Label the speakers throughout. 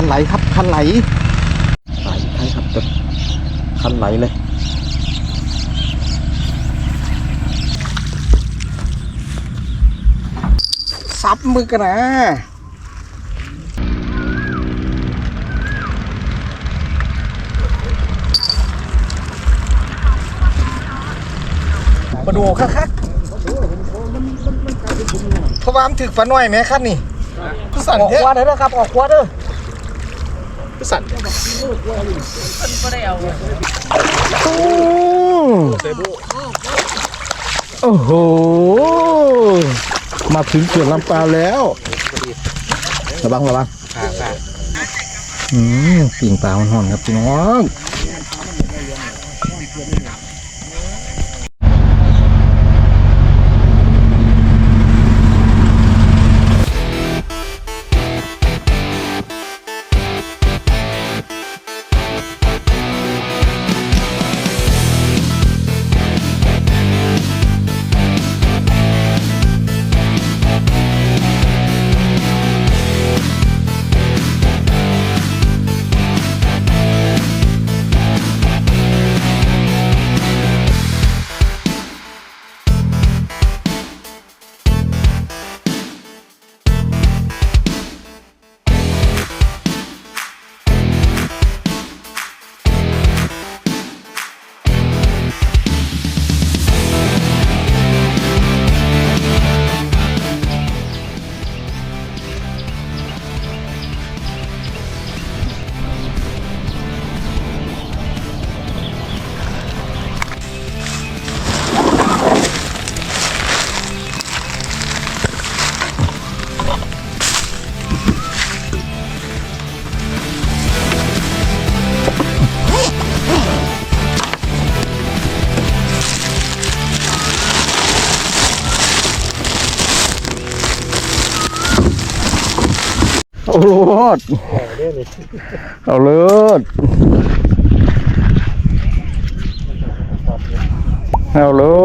Speaker 1: คันไหลครับ คันไหลไหลใช่ครับแบบคันไหลเลยซับมือกันนะมาดูคักๆเพราะว่ามันถึกฝันหน่อยไหมครับนี่สั่นออกขวาเด้อครับ ออกขวาเด้อ สั่นโอ้โห มาถึงเขื่อนลำปาวแล้ว ระวังระวังอืมปิ่งปลามันห่อนครับพี่น้อง ลดเอาเลิศเอาเลิ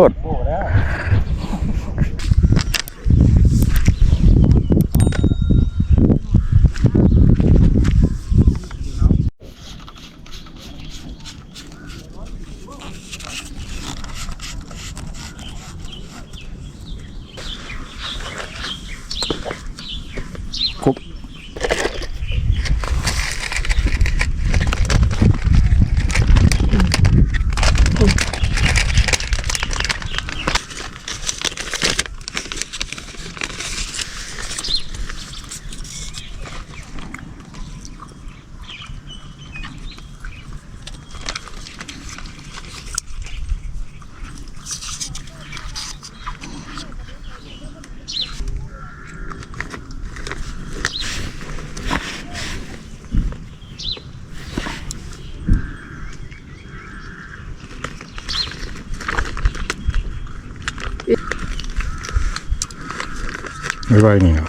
Speaker 1: ไม่ไหวนี่ครับ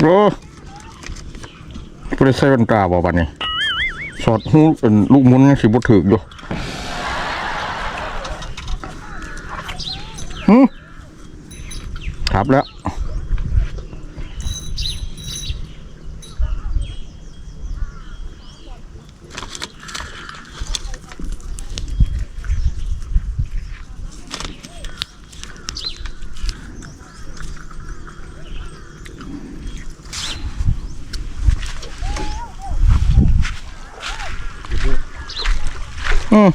Speaker 1: โอ้ไม่ได้ใส่แว่นตาบ่บัดนี้ สอดหูเป็นลูกมุนยังสิบ่ถึกอยู่ อืม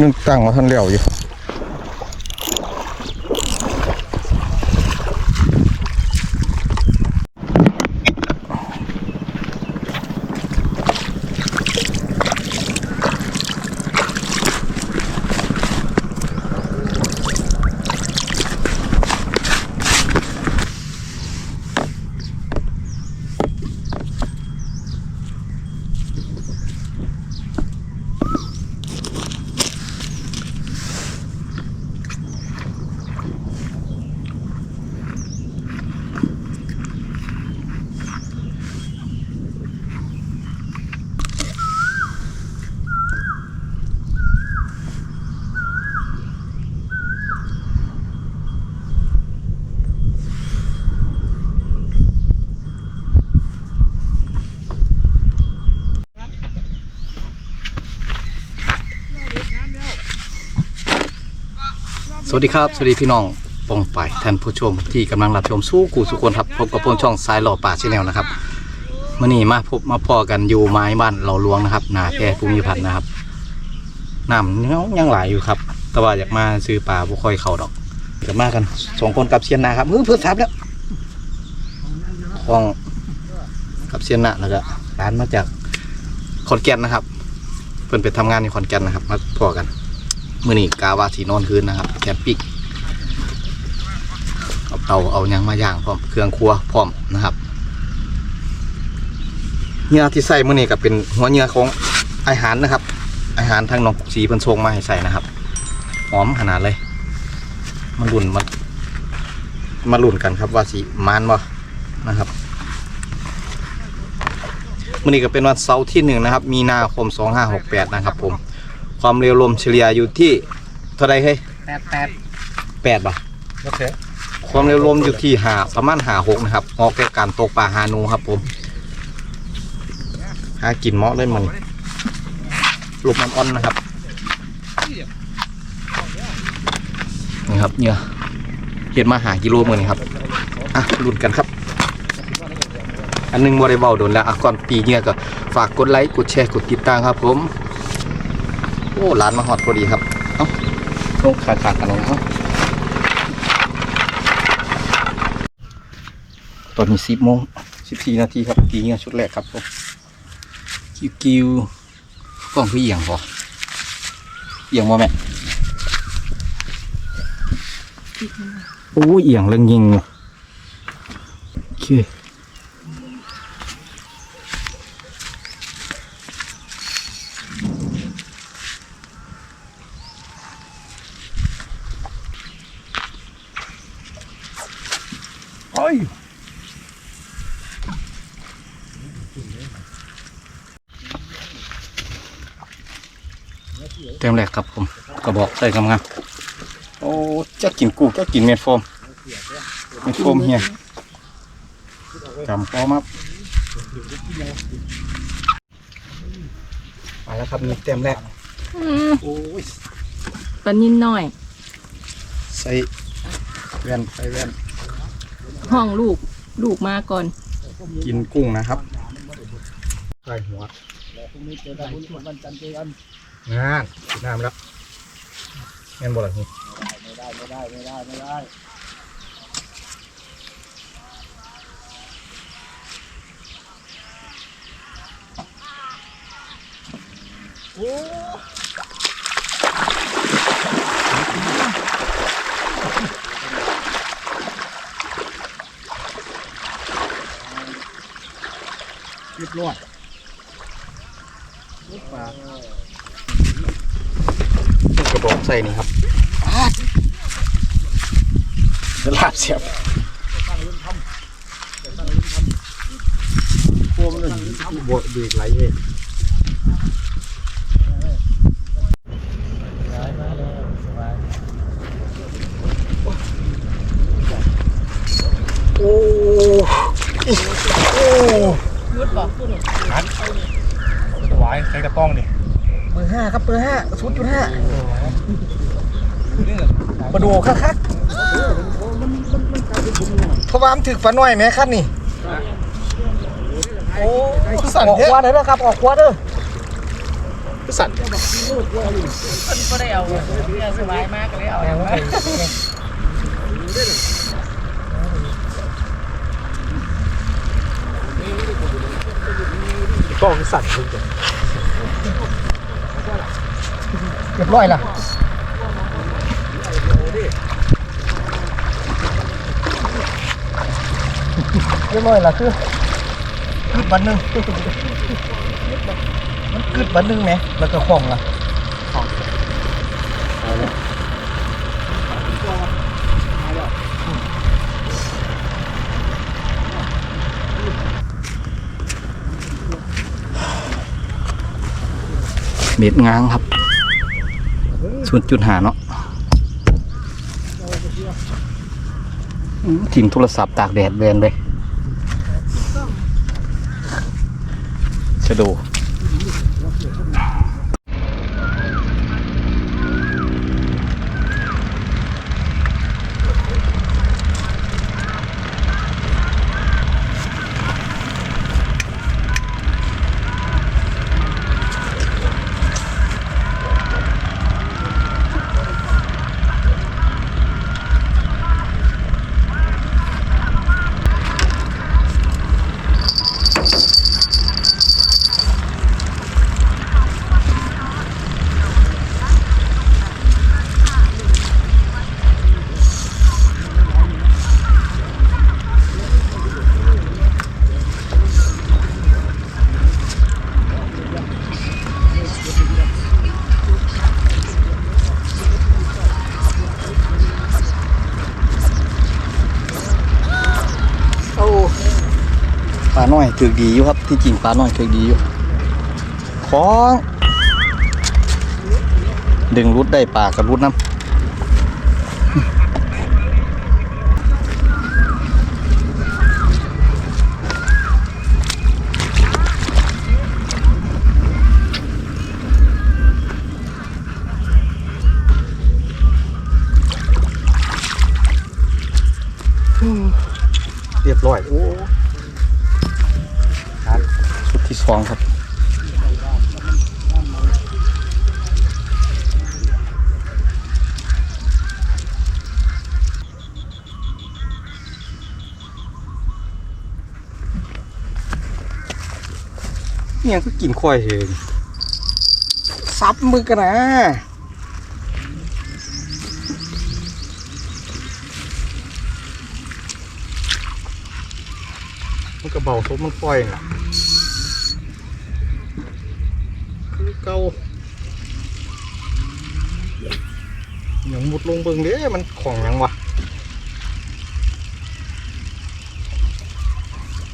Speaker 1: นึงตั้งมาท่านเลี้ยวอยู่ สวัสดีครับ สวัสดีพี่น้องปองไปท่านผู้ชมที่กำลังรับชมสู้กูสุคนครับพบกับพวกช่องสายหล่อป่าชแนลนะครับเมื่อนี้มาพบมาพอกันอยู่ไม้บ้านเราหลวงนะครับนาแพรภูมิพัฒน์นะครับน้ำเนื้อยังหลายอยู่ครับ แต่ว่าอยากมาซื้อปลาบุค่อยเข่าดอกเกิดมากันสองคนกับเซียนนาครับมือเพื่อนทับแล้วคลองกับเซียนนาแล้วก็ร้านมาจากขอนแก่นนะครับ เพื่อนไปทำงานในขอนแก่นนะครับ มาพอกัน มื่อนี้กาวาสีนอนคืนนะครับแคมปิ้งเอาเตาเอายังมาย่างพร้อมเครื่องครัวพร้อมนะครับเนื้อที่ใส่เมื่อนี้ก็เป็นหัวเนื้อของอาหารนะครับ อาหารทางนองสีเพิ่นทรงมาให้ใส่นะครับหอมขนาดเลยมาลุ่นมามาลุ่นกันครับว่าสีมานบ่นะครับมื่อนี้ก็เป็นวันเสาร์ที่หนึ่งนะครับ มีนาคม2568นะครับผม ความเร็วลมเฉลี่ยอยู่ที่เท่าไรเฮ้ย
Speaker 2: แปดแปด
Speaker 1: แปดป่ะ
Speaker 2: โอเค
Speaker 1: ความเร็วลมอยู่ที่หาประมาณหาหกนะครับเหมาะแก่การตกปลาฮานูครับผมหากินเหมาะเลยมันลมมันอ่อนๆนะครับนี่ครับเนี่ยเห็นมาหากิโลมือนี่ครับอะลุ้นกันครับ อันหนึงบริเวาโดนแล้วอะก่อนปีเนี่ยก็ฝากกดไลค์กดแชร์กดติดตามครับผม โอ้ร้านมาฮอดพอดีครับเอ้าลงขาขาดกันลงเอ้าตอนนี้สิบโมงสิบสี่นาทีครับตีเงี้ยชุดแรกครับผมกิวกิวกล้องคือเอียงพอเอียงบ่แม่โอ้เอียงเรื่องยิงโอเค
Speaker 2: ย
Speaker 1: เต็มแรกครับผมกระบอกใส่กำงามโอ้จะกินกูจะกินเม็ดโฟมเม็ดโฟมเฮียจำพอมาไปแล้วครับนี่เต็มแรก
Speaker 3: อืม
Speaker 1: โอ้ย
Speaker 3: ปลานินหน่อย
Speaker 1: ใส่แว่นใส่แว่น
Speaker 3: ห้องลูกลูกมาก่อน
Speaker 1: กินกุ้งนะครับใส่หัวงานน้ำแล้วงานบ่หลังนี้เรีย บร้อยกระบอกใส่นี่ครับลาบเสียบ
Speaker 2: พวงหนึ่งบวกดีไหลเลย
Speaker 1: โอ้
Speaker 3: ยุดบอก
Speaker 2: ถวายใครกระต้องนี่
Speaker 1: เบอร์ห้าครับเบอร์ห้าศูนย์จุดห้ามาดูคักคักๆเพราะว่ามันถึกปลาหน่อยไหมครับนี่โอ้สั่นออกคว้าเลยนะครับออกคว้าเด้อสั่น
Speaker 3: คนก็ได้เอาเนี่ยสบายมากเลยเอาอย่างนั้ ก
Speaker 2: ล้องสั่นทุกอย่าง
Speaker 1: เรียบร้อยล่ะเรียบร้อยล่ะคือกึดบันหนึ่งมันกึดบันหนึ่งไหมแล้วก็คล้องละ เม็ดง้างครับส่วนจุดหาเนาะทิ้งโทรศัพท์ตากแดดแบนไปจะดู อยถือดีอยู่ครับ ที่จริงปลาน้อยถือดีอยู่ของดึงรุดได้ปลากับรุดน้ำเรียบร้อยโอ้ องครับ เนี่ยก็กินควายเองซับมือกันนะมันกระเบาทบมันควายน่ะ เก่าอย่างมุดลงเบิงเด้มันของยังวะ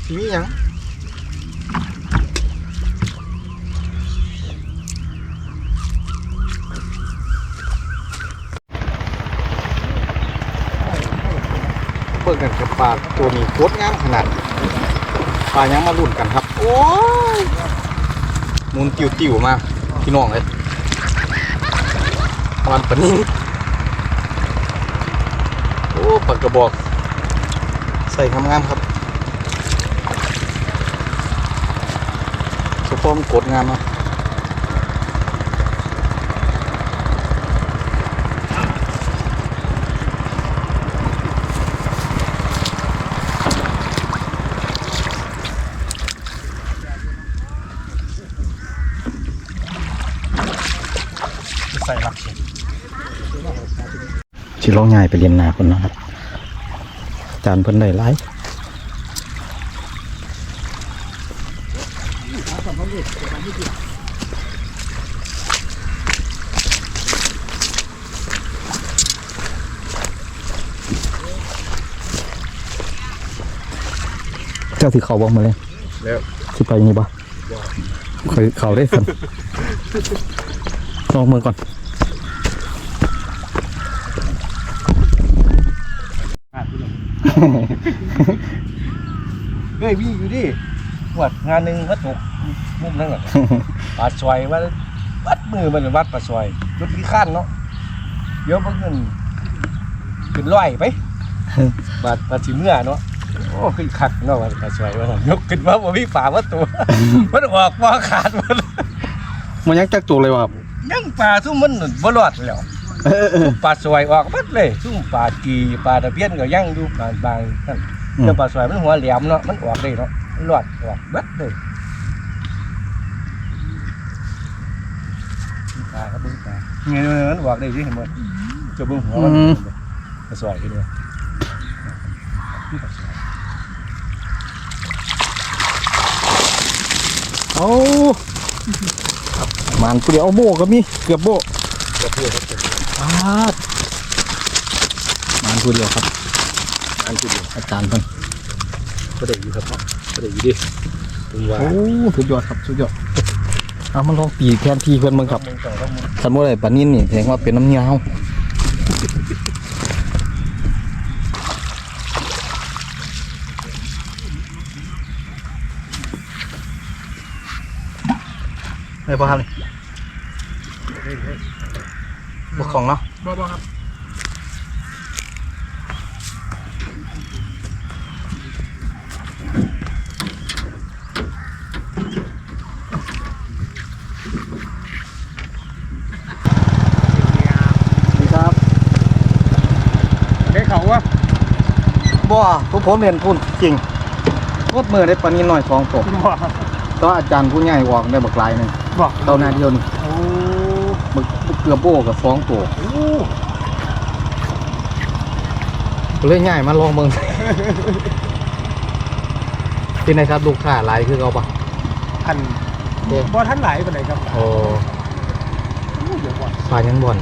Speaker 1: สิมีหยังเปิดกันกับปลาตัวนี้โคตรงามขนาดปลายังมาลุ่นกันครับ โอ้ยมุนติวๆมา พี่น้องเลยมันปะนี้โอ้ปากกระบอก ใส่งามๆครับสปอมนกดงามเนาะ
Speaker 2: ใส่หลักเสียง
Speaker 1: สิร้องง่ายไปเรียนนาคนนะครับอาจารย์เพิ่นได้หลายเจ้าที่เขาบอกมาเลย
Speaker 2: แล้ว
Speaker 1: สิไปนี่บ่เคยเขาได้สันลองมือก่อน
Speaker 2: เฮ้ยวิ่งอยู่ดิวัดงานหนึ่งวัดตกมุมนั่นก่อนปลาซอยว่าวัดมือมันวัดปลาซอยรถขี้ข้านเนาะเดี๋ยวเพิ่งเงินขึ้นร้อยไปบาดบาดสิเมื่อเนาะโอ้ขึ้นคักเนาะว่าปลาซอยว่าซั่นยกขึ้นมาบ่มีฝาว่าตัวมันออกบ่ขาดมัน
Speaker 1: มันยังจักตัวเลยว่ะครับ
Speaker 2: ยังปลาซุ่มมันบ่รอดแล้ว ปลาซอยออกหมดเลยซุ่มปลากีปลาตะเพียนก็ยังอยู่บางบางนั่น
Speaker 1: อืม
Speaker 2: เจ้าปลาซอยมันหัวแหลมเนาะมันออกได้เนาะมันรอดออกเบิดเลยปลาครับเบิ่งปลาเงี้ยมันออกได้สิเห็นบ่เจะเบิ่งหัวมันปลาซอยคือเด้อนี่ปลาซอย
Speaker 1: เอามันผู้เดียวเอาโบก็มีเกือบโบ
Speaker 2: กระเพื่อครับ
Speaker 1: ปาดมันผู้เดียวครับ
Speaker 2: อันคือเดียว
Speaker 1: อาจารย์เพิ่น
Speaker 2: ก็ได้อยู่ครับเนาะก็ได้อยู่ดิผมว่า
Speaker 1: โอ้สุดยอดครับสุดยอดเอามันลองปีแทนที่เพิ่นเบิ่งครับ
Speaker 2: มึงต่อต้องมึง
Speaker 1: สมมุติอะไรปลานิ่นนี่แสดงว่าเป็นน้ำเงี้ยวไม่พอครับนี่ บุกของเนาะ
Speaker 2: บ่บ่ครับ
Speaker 1: นี่ครับ
Speaker 2: ได้เขาวะ
Speaker 1: บ่ทุกผมเห็นพุ่นจริงโคตรมือได้ปลานิ่นหน่อยสองตัว
Speaker 2: บ่
Speaker 1: แตัวาอาจารย์ผู้ใหญ่วอกได้บักหลายหนึง
Speaker 2: บ่
Speaker 1: เท่านาเดียวนี่
Speaker 2: โอ้
Speaker 1: มึ กเกือบโบกับสองตัว
Speaker 2: โอ้
Speaker 1: ก็เลยง่ายมาลองเบิ่งเป็นไงครับ ลูกค้าหลายคือเขาปะ
Speaker 2: อัน
Speaker 1: เด้อ
Speaker 2: บ่ท่านหลายปานใดครับ
Speaker 1: โอ้
Speaker 2: โอ้เดี๋ยวก่อน
Speaker 1: ปลายังบ่อน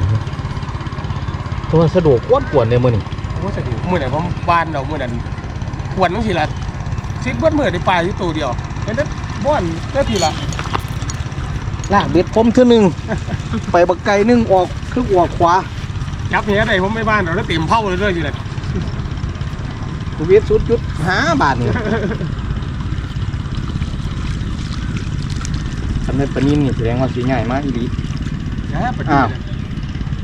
Speaker 1: เพราะว่าสะดวกกวนกวนในมือนี่
Speaker 2: โอ้สะดวกมื้อไหนผมบ้านเรามื้อนั้นควรจังซี่ล่ะ
Speaker 4: ซิดเบิ้มือได้ปลาอยู่ตัวเดียวเห็นแต่บ้อนเจ้าทีละ
Speaker 1: ลากเบ็ดผมเท่านึง ไปบักไก่นึงออกคือออกขวา
Speaker 4: ยับเนี้ยได้ผมไม่บ้านเราแล้วเต็มเผาเลยด้วยอยู่เลย
Speaker 1: เบ็ดสุดจุดหาบาทนี่ทำในปลานิ่มนี่แสดงว่าสีง่ายมากอีหลี
Speaker 4: นะปะ
Speaker 1: อ้าว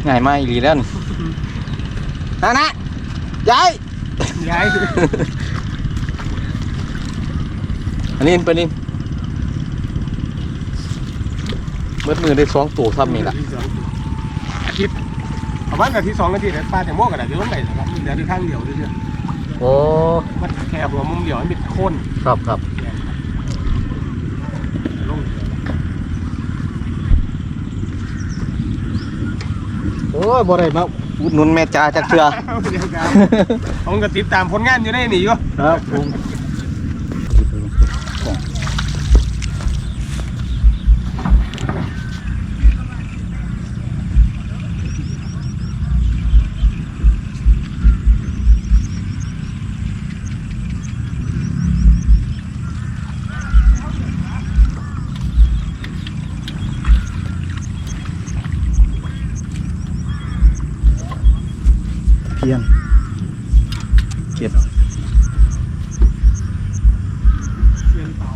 Speaker 1: ง่ายมากอีหลีแล้วนี่นะนะยาย
Speaker 4: ย้าย
Speaker 1: อันนี้ปลานิ่มเบิดมือได้สองตัวซ้ำนี่ละ
Speaker 4: อาทิตย์ประมาณอาทิตย์สองอาทิตย์ปลาแต่โม่กระดาษเดี๋ยวต้องไหนนะครับเดี๋ยวที่ข้างเดียวด้วยเชื่อ
Speaker 1: โอ้
Speaker 4: มันแคบหัวมุมเดียวมันเป็นโค่น
Speaker 1: ครับครับ
Speaker 4: ลง
Speaker 1: โอ้ยบ่ได้มาอุดหนุนแม่จ้าจักเทื่อ
Speaker 4: เดียวกันผมก็ติดตามผลงานอยู่ในนี่อยู่
Speaker 1: ครับผม เพียงเก็บ
Speaker 4: เรียนเต๋า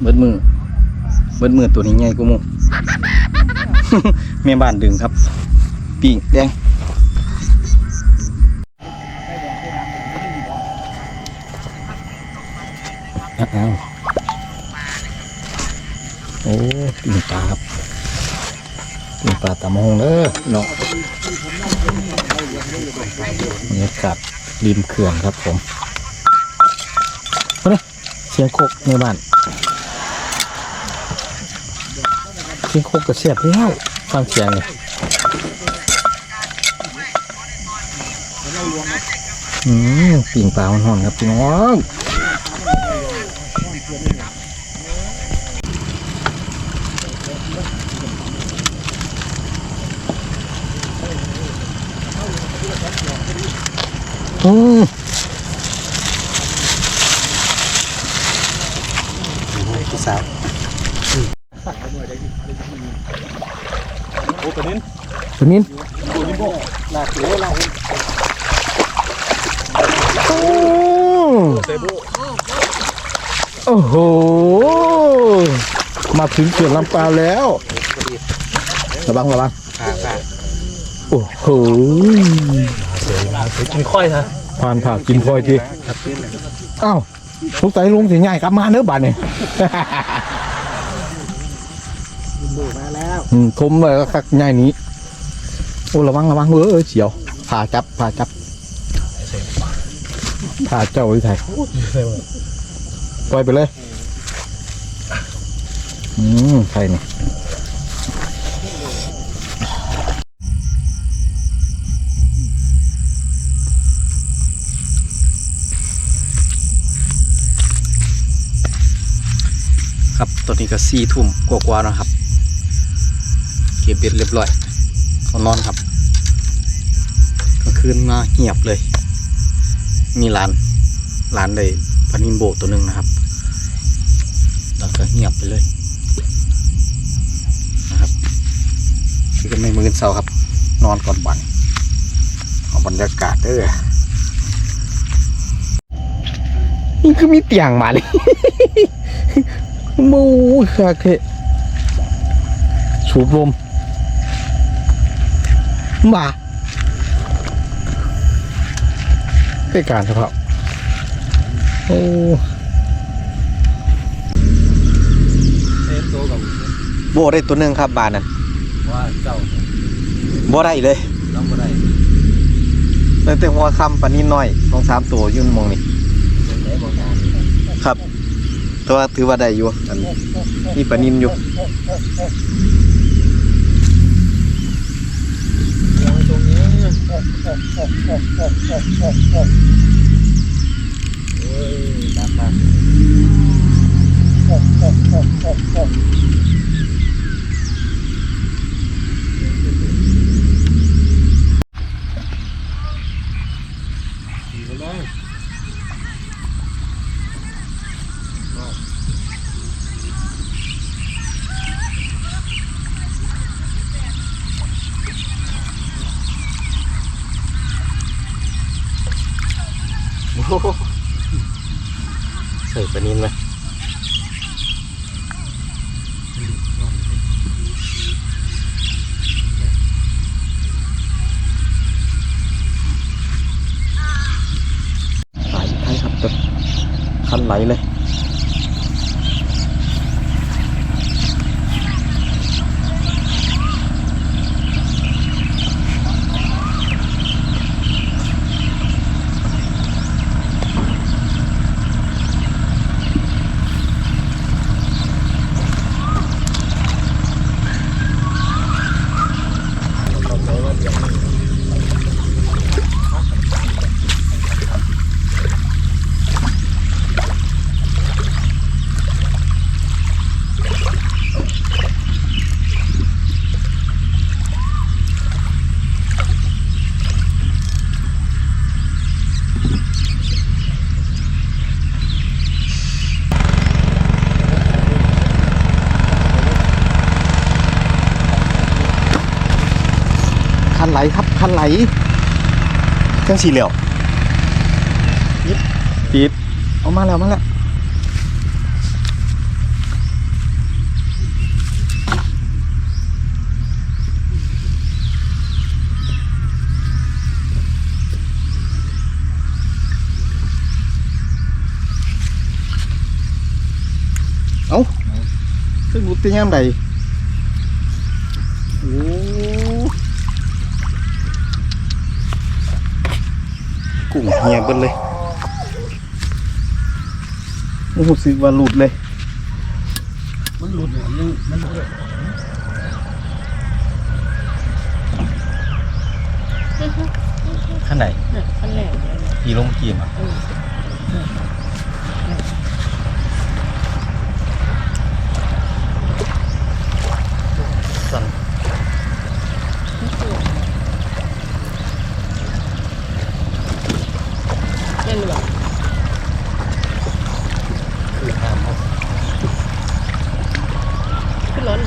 Speaker 1: เบิดมือ เบิดมื อตัวนี้ใหญ่กูมูแม่บ้านดึงครับ ปีกแดงอ้าวโอ้ปีกปลาครับปีกปลาตะมงเด้อเนาะบรรยากาศริมเขื่อนครับผมเอาเลยเสียงโคกในบ้าน เสียงโคกกระเสียบแล้วฟังเสียงเลยอืมปิ่งปลาหอนๆครับพี่น้องอืม
Speaker 2: พี่สาว
Speaker 1: ตัวนี้
Speaker 2: หนักเลยเรา
Speaker 5: โอ้โอ้โห มาถึงเขื่อนลำปาวแล้วระวังระวังโอ้โห
Speaker 1: กินค่อยฮะ
Speaker 5: ผ่านผ่ากินพลอยทีอ้าวสงสัยลุงสิง่ายกลับมาเนื้อะบาดเนี่ย
Speaker 2: มาแล้ว
Speaker 5: อืมทมเลยก็คักง่ายนี้ โอ้ระวังระวังเออเออเฉียวผ่าจับผ่าจับผ่าเจ้าที่ไทยปล่อยไปเลย อืมใครเนี่ย
Speaker 1: ครับตอนนี้ก็สี่ทุ่มกว่าๆแล้วครับ เก็บเบ็ดเรียบร้อยเขานอนครับกลางคืนมาเงียบเลย มีร้านร้านเลยพานินโบตัวหนึ่งนะครับแล้วก็เงียบไปเลยนะครับที่ก็ไม่มือเศร้าครับ นอนก่อนบ่ายเอาบรรยากาศเด้อ
Speaker 5: นี่คือมีเตียงมาเลยมูคักเทะสูบลม มาได้การเฉพาะโอ้
Speaker 1: โบได้ตัวหนึ่งครับบานนั้น
Speaker 2: ว่าเจ้า
Speaker 1: โบได้เลย
Speaker 2: น้องบ่ได้
Speaker 1: ตั้งแต่หัวคำปานนี้น้อยสองสามตัวอยุ่นมองนี่
Speaker 2: เป็นไหนบ่งาน
Speaker 1: ครับแต่ว่าถือว่าได้อยู่อันนี่ปลานินอยู่
Speaker 2: ตรงนี้ โอ้ยหนักมาก
Speaker 1: ใส่ปลานินไหมสายไทยครับตัวคันไหลเลย คันไหล ครับคันไหลเครื่องสีเหลียวยิบปีดเอามาแล้วมาแล้วเอาซึ่งรูปตีแง้มใด เฮียเบิ้ลเลยโอ้โหสึกว่าหลุดเลย
Speaker 2: มันหลุดเนี่ยมันมันหลุด
Speaker 1: ข้างไหน
Speaker 3: เนี่ยขั้นแรกเนี่ย
Speaker 1: กี่ลงกี่มาสั่น
Speaker 3: เล่นหรือเปล่า
Speaker 1: คือห้ามเอา
Speaker 3: ขึ้นร้อน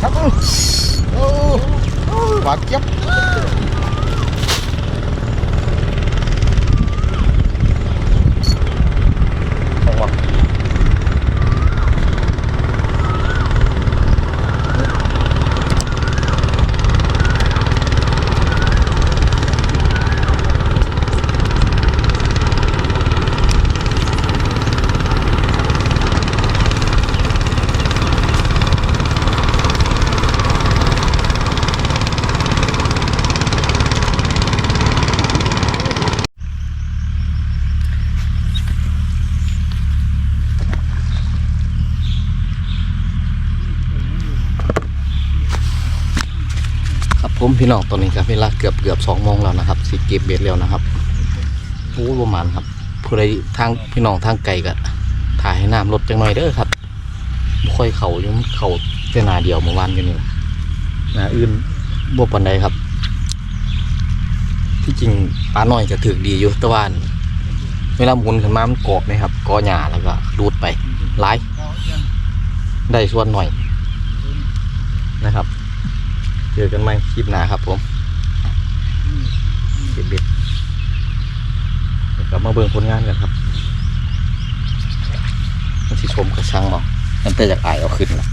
Speaker 5: ครับโอ้ หวานเจี๊ยบ
Speaker 1: ของวะครับผม พี่น้องตอนนี้ครับเวลาเกือบเกือบสองโมงแล้วนะครับสิเก็บเบ็ดแล้วนะครับโอ้ประมาณครับผู้ใดทางพี่น้องทางไกลก็ถ่ายให้น้ำลดจังหน่อยเด้อครับบ่ค่อยเข่ายังเข่าเสนาเดียวเมื่อวานกันนี่ล่ะอื่นบวกปันใดครับ ที่จริงปลาหน่อยจะถือดีอยู่แต่ว่าเวลาหมุนขึ้นมามันกรอบไหมครับกอหยาแล้วก็รูดไปไล่ได้ส่วนหน่อยนะครับ จอกันใหม่คลิปหน้าครับผมเก็บเบ็ดเดี๋ยวกลับมาเบิ่งผลงานกันครับมันสิชมกระชังบอกมันแต่จากอายเอาขึ้นละ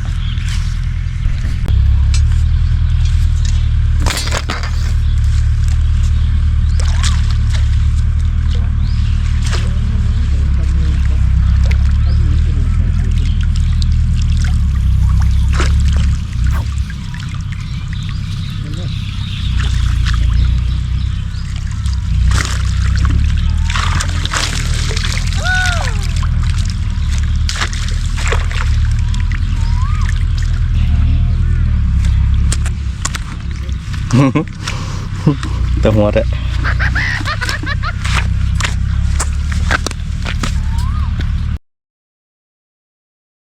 Speaker 1: แต่ หัวแต่